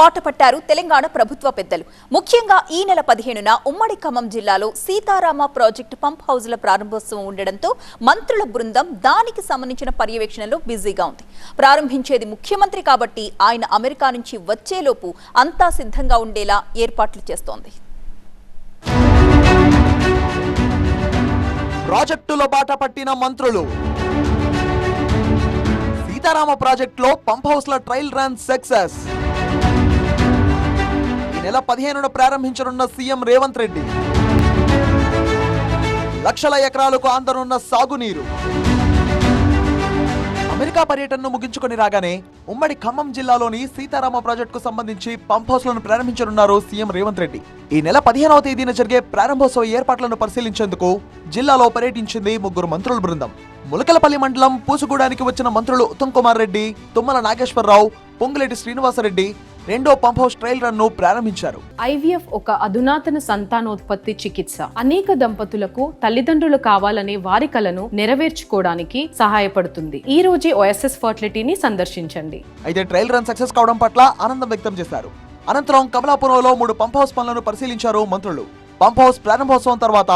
బాట పట్టారు తెలంగాణ ప్రభుత్వ పెద్దలు. ముఖ్యంగా ఈ నెల పదిహేనున ఉమ్మడి ఖమ్మం జిల్లాలో సీతారామ ప్రాజెక్టు పంప్ హౌజ్ల ప్రారంభోత్సవం ఉండడంతో మంత్రుల బృందం దానికి సంబంధించిన పర్యవేక్షణలో బిజీగా ఉంది. ప్రారంభించేది ముఖ్యమంత్రి కాబట్టి ఆయన అమెరికా నుంచి వచ్చేలోపు అంతా సిద్ధంగా ఉండేలా ఏర్పాట్లు చేస్తోంది. ప్రాజెక్టులో బాట పట్టిన మంత్రులు. సీతారామ ప్రాజెక్టులో పంప్ హౌస్ల ట్రయల్ రన్ సక్సెస్. నెల పదిహేనున ప్రారంభించనున్న సీఎం రేవంత్ రెడ్డి. లక్షల ఎకరాలకు అందనున్న సాగునీరు. అమెరికా పర్యటనను ముగించుకొని రాగానే ఉమ్మడి ఖమ్మం జిల్లాలోని సీతారామ ప్రాజెక్టుకు సంబంధించి పంప్ హౌస్లను ప్రారంభించనున్నారు సీఎం రేవంత్ రెడ్డి. ఈ నెల పదిహేనవ తేదీన జరిగే ప్రారంభోత్సవ ఏర్పాట్లను పరిశీలించేందుకు జిల్లాలో పర్యటించింది ముగ్గురు మంత్రుల బృందం. ములకలపల్లి మండలం పూసుగూడానికి వచ్చిన మంత్రులు ఉత్తమ్ కుమార్ రెడ్డి తుమ్మల నాగేశ్వరరావు పొంగులేటి శ్రీనివాసరెడ్డి రెండో పంప్ హౌస్ ట్రయల్ రన్ను ప్రారంభించారు. ఐవీఎఫ్ ఒక అధునాతన సంతానోత్పత్తి చికిత్స. అనేక దంపతులకు తల్లిదండ్రులు కావాలనే వారి కలను నెరవేర్చుకోవడానికి సహాయపడుతుంది. ఈ రోజే ఓఎస్ఎస్ ఫర్టిలిటీని సందర్శించండి. అయితే ట్రయల్ రన్ సక్సెస్ కావడం పట్ల ఆనందం వ్యక్తం చేశారు. అనంతరం కమలాపురంలో మూడు పంప్ హౌస్ పనులను పరిశీలించారు మంత్రులు. పంప్ హౌస్ ప్రారంభోత్సవం తర్వాత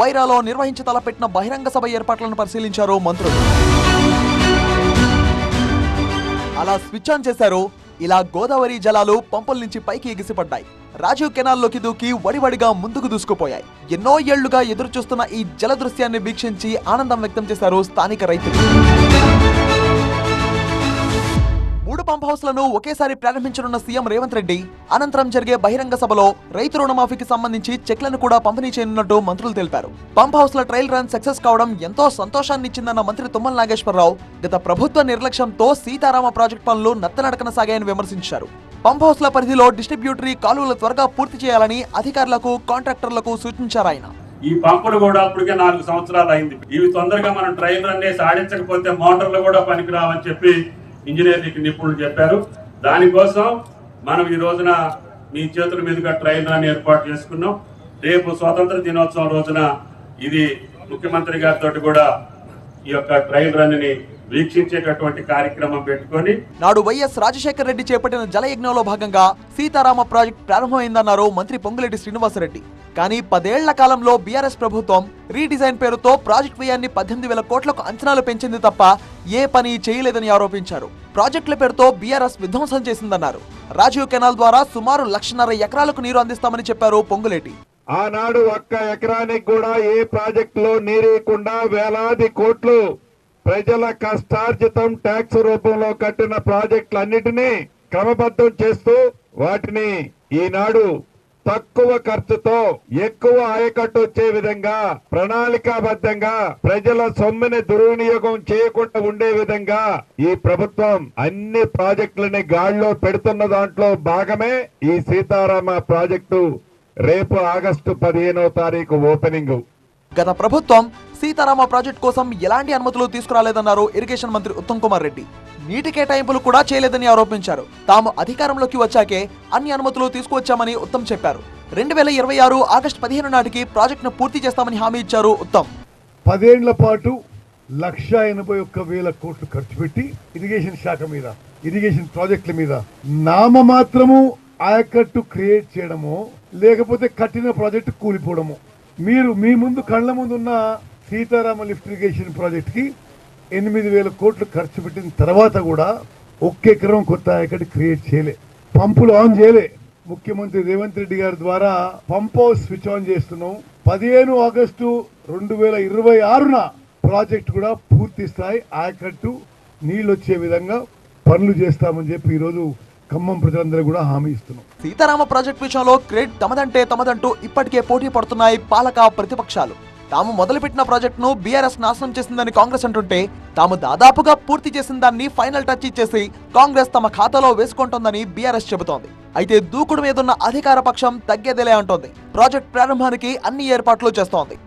వైరాలో నిర్వహించ తలపెట్టిన బహిరంగ సభ ఏర్పాట్లను పరిశీలించారు మంత్రులు. అలా స్విచ్ ఆన్ చేశారు ఇలా గోదావరి జలాలు పంపుల నుంచి పైకి ఎగిసిపడ్డాయి. రాజీవ్ కెనాల్లోకి దూకి వడివడిగా ముందుకు దూసుకుపోయాయి. ఎన్నో ఏళ్ళుగా ఎదురుచూస్తున్న ఈ జల దృశ్యాన్ని వీక్షించి ఆనందం వ్యక్తం చేశారు స్థానిక రైతులు. మూడు పంప్ హౌస్లను ఒకేసారి ప్రారంభించనున్న సీఎం రేవంత్ రెడ్డి అనంతరం జరిగే బహిరంగ సభలో రైతు రుణమాఫీకి సంబంధించి చెక్లను కూడా పంపిణీ చేయనున్నట్టు మంత్రులు తెలిపారు. పంప్ హౌస్ల ట్రయల్ రన్ సక్సెస్ కావడం ఎంతో సంతోషాన్ని ఇచ్చిందన్న మంత్రి తుమ్మల నాగేశ్వరరావు గత ప్రభుత్వ నిర్లక్ష్యంతో సీతారామ ప్రాజెక్టు పనులు నత్తనడకన సాగాయని విమర్శించారు. పంప్ హౌస్ల పరిధిలో డిస్ట్రిబ్యూటరీ కాలువలు త్వరగా పూర్తి చేయాలని అధికారులకు కాంట్రాక్టర్లకు సూచించారు ఆయన. ఈ పంపులు కూడా అప్పటికే నాలుగు సంవత్సరాలు అయింది. ఇవి తొందరగా మనం ట్రైన్ రన్ చేసి ఆడించకపోతే మోటార్లు కూడా పనికిరావని చెప్పి ఇంజనీరింగ్ నిపుణులు చెప్పారు. దానికోసం మనం ఈ రోజున మీ చేతుల మీదుగా ట్రైల్ రన్ ఏర్పాటు చేసుకున్నాం. రేపు స్వాతంత్ర దినోత్సవం రోజున ఇది ముఖ్యమంత్రి గారితో కూడా ఈ యొక్క ట్రైల్ రన్ని వీక్షించేటటువంటి కార్యక్రమం పెట్టుకొని నాడు వైఎస్ రాజశేఖర రెడ్డి చేపట్టిన జలయజ్ఞంలో భాగంగా సీతారామ ప్రాజెక్ట్ ప్రారంభమైందన్నారు మంత్రి పొంగులేటి శ్రీనివాసరెడ్డి. కానీ పదేళ్ళ కాలంలో బీఆర్ఎస్ ప్రభుత్వం రీడిజైన్ పేరుతో ప్రాజెక్ట్ వ్యయాన్ని పద్దెనిమిది వేల కోట్లకు అంచనాలు పెంచింది తప్ప ఏ పని చేయలేదని ఆరోపించారు. ప్రాజెక్టుల పేరుతో బీఆర్ఎస్ విధ్వంసం చేసిందన్నారు. రాజీవ్ కెనాల్ ద్వారా సుమారు లక్షన్నర ఎకరాలకు నీరు అందిస్తామని చెప్పారు పొంగులేటి. ఆనాడు ఒక్క ఎకరానికి కూడా ఏ ప్రాజెక్టులో నీరేయకుండా వేలాది కోట్లు ప్రజల కష్టార్జితం ట్యాక్స్ రూపంలో కట్టిన ప్రాజెక్టులన్నిటినీ క్రమబద్ధం చేస్తూ వాటిని ఈనాడు తక్కువ ఖర్చుతో ఎక్కువ ఆయకట్టు వచ్చే విధంగా ప్రణాళికాబద్ధంగా ప్రజల సొమ్ముని దుర్వినియోగం చేయకుండా ఉండే విధంగా ఈ ప్రభుత్వం అన్ని ప్రాజెక్టులని గాడిలో పెడుతున్న దాంట్లో భాగమే ఈ సీతారామ ప్రాజెక్టు రేపు ఆగస్టు పదిహేనవ తారీఖు ఓపెనింగ్. గత ప్రభుత్వం సీతారామ ప్రాజెక్టు కోసం ఎలాంటి అనుమతులు తీసుకురాలేదన్నారు ఇరిగేషన్ మంత్రి ఉత్తమ్ కుమార్ రెడ్డి. నీటి కేటాయింపులు కూడా చేయలేదని ఆరోపించారు. తాము అధికారంలోకి వచ్చాకే అన్ని అనుమతులు తీసుకువచ్చామని ఉత్తమ్ చెప్పారు. రెండు వేల ఇరవై ఆరు ఆగస్టు పదిహేను నాటికి ప్రాజెక్టును పూర్తి చేస్తామని హామీ ఇచ్చారు ఉత్తమ్. పదేండ్ల పాటు లక్ష ఎనభై ఒక్క వేల కోట్లు ఖర్చు పెట్టి ఇరిగేషన్ శాఖ మీద ఇరిగేషన్ ప్రాజెక్టుల మీద నామ మాత్రము ఆయకట్టు క్రియేట్ చేయడము లేకపోతే కట్టిన ప్రాజెక్టు కూలిపోవడము. మీరు మీ ముందు కళ్ళ ముందు ఉన్న సీతారామ లిఫ్ట్ ఇరిగేషన్ ప్రాజెక్ట్కి ఎనిమిది వేల కోట్లు ఖర్చు పెట్టిన తర్వాత కూడా ఒక్క ఎకరం కొత్త ఎక్కడ క్రియేట్ చేయలే. పంపులు ఆన్ చేయలే. ముఖ్యమంత్రి రేవంత్ రెడ్డి గారి ద్వారా పంప్ హౌస్ స్విచ్ ఆన్ చేస్తున్నాం. పదిహేను ఆగస్టు రెండు వేల ఇరవై ఆరున ప్రాజెక్ట్ కూడా పూర్తి స్థాయి ఆయకట్టు నీళ్ళు వచ్చే విధంగా పనులు చేస్తామని చెప్పి ఈరోజు ఖమ్మం ప్రజలందరూ కూడా హామీ ఇస్తున్నాం. సీతారామ ప్రాజెక్ట్ విషయంలో క్రెడిట్ తమదంటే తమదంటూ ఇప్పటికే పోటీ పడుతున్నాయి పాలక ప్రతిపక్షాలు. తాము మొదలుపెట్టిన ప్రాజెక్టును బీఆర్ఎస్ నాశనం చేసిందని కాంగ్రెస్ అంటుంటే తాము దాదాపుగా పూర్తి చేసిన దాన్ని ఫైనల్ టచ్ ఇచ్చేసి కాంగ్రెస్ తమ ఖాతాలో వేసుకుంటోందని బీఆర్ఎస్ చెబుతోంది. అయితే దూకుడు మీదున్న అధికార పక్షం తగ్గేదేలే అంటోంది. ప్రాజెక్ట్ ప్రారంభానికి అన్ని ఏర్పాట్లు చేస్తోంది.